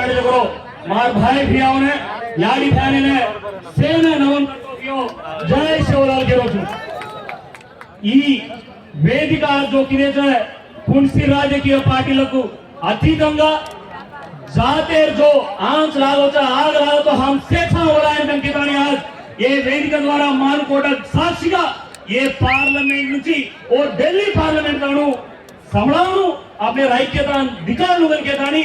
ಮಾತಾಡಿದವರು ಭಾರಿ ಪ್ರಿಯ ಅವನೇ ಯಾಡಿ ಫ್ಯಾನಿನೇ ಸೇನೆ ನವಂತೋ ಜಯ ಶಿವಲಾಲ್ ಗೆರೋಜು ఈ వేదిక జోకినేత కున్సి రాజకీయ పార్టీలకు అతీతంగా జాతేర్ జో ఆంచ్ లాగోచా ఆగ్ లాగోచా హమ్ సేచా ఓలాయన్ కంకితాని ఆజ్ ఏ వేదిక ద్వారా మానుకోట సాక్షిగా ఏ పార్లమెంట్ నుంచి ఓ ఢిల్లీ పార్లమెంట్ గాను సమళాను అప్నే ఐక్యత దికాలు కలిగేదాని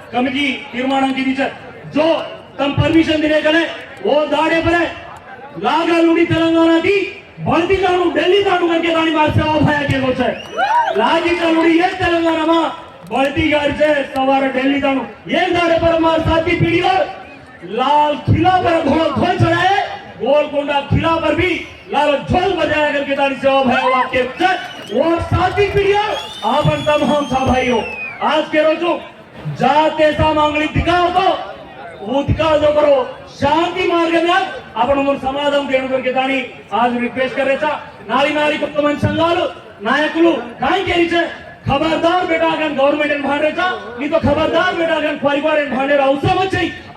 कमिटी निर्माण की नीचे जो तम परमिशन दिने गए वो दाड़े पर है लागा लूड़ी तेलंगाना की बढ़ती जाणू दिल्ली जाणू करके ताणी बात सेवा भया के છે લાગી કલુડી એક તેલંગાનામાં બળતી ગાડી છે સવારે દિલ્હી જાણું એક દાડે પર અમારા સાથી પીઢીઓ लाल किला पर घोड़ा ध्वज चढ़ाए गोलकोंडा किला पर भी लाल ध्वज बजाया करके तारी सेवा भय वाक्य वो साथी पीढ़िया आपण तमाम सा भाइयों आज के रोजू जाते सा मांगली दिखाओ तो वो दिखाओ जो करो शांती मार्ग में आपण మన సమాధానం దేడు కొరికి దాని आज రిక్వెస్ట్ करायचा नारी नारी కొంతమంది సంఘాలు నాయకులు काय केलीचे खबरदार बेटा अगन गव्हर्नमेंट भांडायचा मी तो खबरदार बेटा अगन परिवार भांडे रावसामच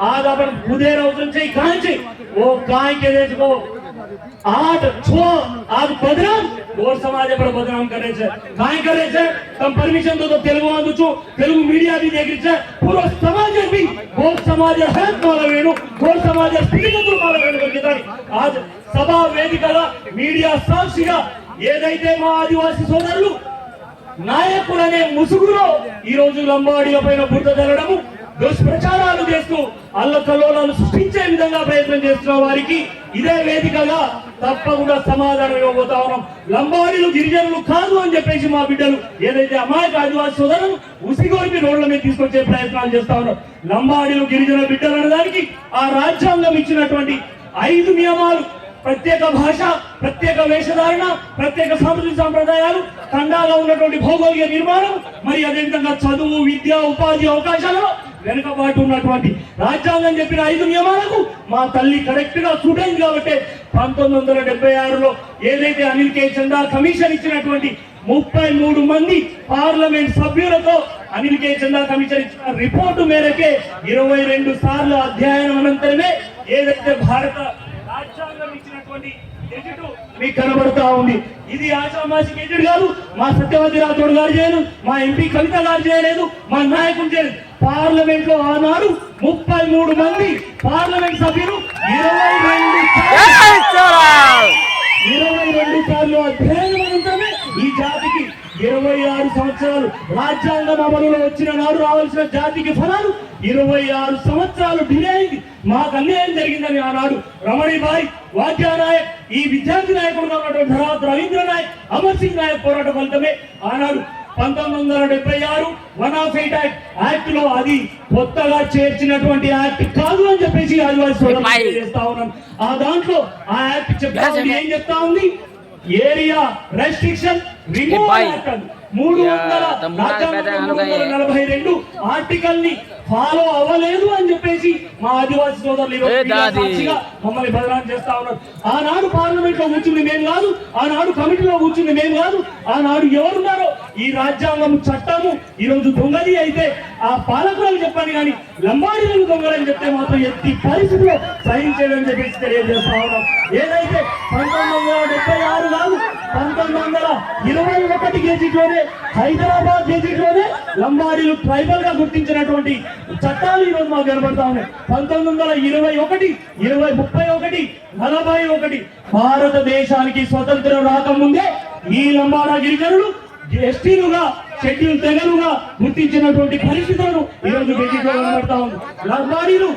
आज आपण उदय रावसांचे काय चे वो काय केले को આઠ છ આજ બદનામ ગોર સમાજે પણ બદનામ કરે છે કાંઈ કરે છે તમે પરમિશન દો તો તેલુગુ માંગુ છું તેલુગુ મીડિયા બી દેખ રહી છે પૂરો સમાજ બી ગોર સમાજ હેલ્પ માલవేణు గోర్ సమాజ స్థితిగతులు మాలవేణు కలిగితారు ఆజ్ సభా వేదికల మీడియా సాక్షిగా ఏదైతే మా ఆదివాసీ సోదరులు నాయకుడనే ముసుగులో ఈ రోజు లంబాడీల పైన బుర్ద జల్లడము దుష్ప్రచారం దుష్ప్రచారాలు చేస్తూ అల్లకల్లోలాలు సృష్టించే విధంగా ప్రయత్నం చేస్తున్న వారికి ఇదే వేదికగా తప్పకుండా సమాధానం ఇవ్వబోతా ఉన్నాం. లంబాడీలు గిరిజనులు కాదు అని చెప్పేసి మా బిడ్డలు ఏదైతే అమాయక ఆదివాసి సోదరులు ఉసిగోరిపి రోడ్ల మీద తీసుకొచ్చే ప్రయత్నాలు చేస్తా ఉన్నారు. లంబాడీలు గిరిజన బిడ్డలు అనడానికి ఆ రాజ్యాంగం ఇచ్చినటువంటి ఐదు నియమాలు ప్రత్యేక భాష ప్రత్యేక వేషధారణ ప్రత్యేక సాంస్కృతిక సాంప్రదాయాలు ఖండాలో ఉన్నటువంటి భౌగోళిక నిర్మాణం మరి అదేవిధంగా చదువు విద్య ఉపాధి అవకాశాలలో వెనుకబాటు ఉన్నటువంటి రాజ్యాంగం చెప్పిన ఐదు నియమాలకు మా తల్లి కరెక్ట్గా సూటైంది కాబట్టి పంతొమ్మిది వందల డెబ్బై ఆరులో ఏదైతే అనిల్ కే. చందా కమిషన్ ఇచ్చినటువంటి ముప్పై మూడు మంది పార్లమెంట్ సభ్యులతో అనిల్ కే. చందా కమిషన్ ఇచ్చిన రిపోర్టు మేరకే ఇరవై రెండు సార్లు అధ్యయనం అనంతరమే ఏదైతే భారత రాజ్యాంగం ఇచ్చినటువంటి మీకు కనబడతా ఉంది. ఇది ఆషామాషి గెజెట్ కాదు మా సత్యవతి రాథోడ్ గారు చేయలేదు మా ఎంపీ కవిత గారు చేయలేదు మా నాయకులు చేయలేదు. పార్లమెంట్లో ఆనాడు ముప్పై మూడు మంది పార్లమెంట్ సభ్యులు ఇరవై రెండు ఇరవై రెండు సార్లు అధ్యయనం అనంతరమే ఈ జాతికి ఇరవై ఆరు సంవత్సరాలు రాజ్యాంగం అమలులో వచ్చిన నాడు రావాల్సిన జాతికి ఫలాలు ఇరవై ఆరు సంవత్సరాలు డిలే అయింది. మాకు అన్యాయం జరిగిందని ఆనాడు రమణిబాయ్ వాద్యా నాయక్ ఈ విద్యార్థి నాయకుడుగా ఉన్నటువంటి తర్వాత రవీంద్ర నాయక్ అమర్ సింగ్ నాయక్ పోరాట ఫలితమే ఆనాడు పంతొమ్మిది వందల డెబ్బై ఆరు వన్ ఆఫ్ ఎయిట్ యాక్ట్ యాక్ట్లో అది కొత్తగా చేర్చినటువంటి యాక్ట్ కాదు అని చెప్పేసి ఆదివాసీ. చేస్తా ఉన్నాం ఆ దాంట్లో ఆ యాక్ట్ చెప్తా ఉంది ఏం చెప్తా ఉంది ఏరియా రెస్ట్రిక్షన్ రిమూవ్. యాక్ట్. మూడు వందల. నలభై రెండు ఆర్టికల్ని ఫాలో అవ్వలేదు అని చెప్పేసి మా ఆదివాసీ సోదరులు మమ్మల్ని బదనాలు చేస్తా ఉన్నారు. ఆనాడు పార్లమెంట్లో కూర్చుంది మేము కాదు ఆనాడు కమిటీలో కూర్చుంది మేము కాదు ఆనాడు ఎవరున్నారో ఈ రాజ్యాంగం చట్టము ఈ రోజు దొంగది అయితే ఆ పాలకులకు చెప్పండి కానీ లంబాడీలకు దొంగలని చెప్తే మాత్రం ఎత్తి పరిస్థితిలో సహించేదని చెప్పేసి తెలియజేస్తా ఉన్నాం. ఏదైతే పంతొమ్మిది వందల డెబ్బై ఆరు కాదు పంతొమ్మిది వందల ఇరవై ఒకటి గెజిట్లోనే హైదరాబాద్ గెజిట్లోనే లంబాడీలు ట్రైబల్గా గుర్తించినటువంటి చట్టాలు ఈరోజు మాకు కనబడతా ఉన్నాయి. పంతొమ్మిది వందల ఇరవై ఒకటి ఇరవై ముప్పై ఒకటి నలభై ఒకటి భారతదేశానికి స్వతంత్రం రాకముందే ఈ లంబాడా గిరిజనులు ఎస్టీలుగా షెడ్యూల్ తెగలుగా గుర్తించినటువంటి పరిస్థితులను ఈరోజు రోజు గెజిట్లో కనబడతా ఉంది. లంబాడీలు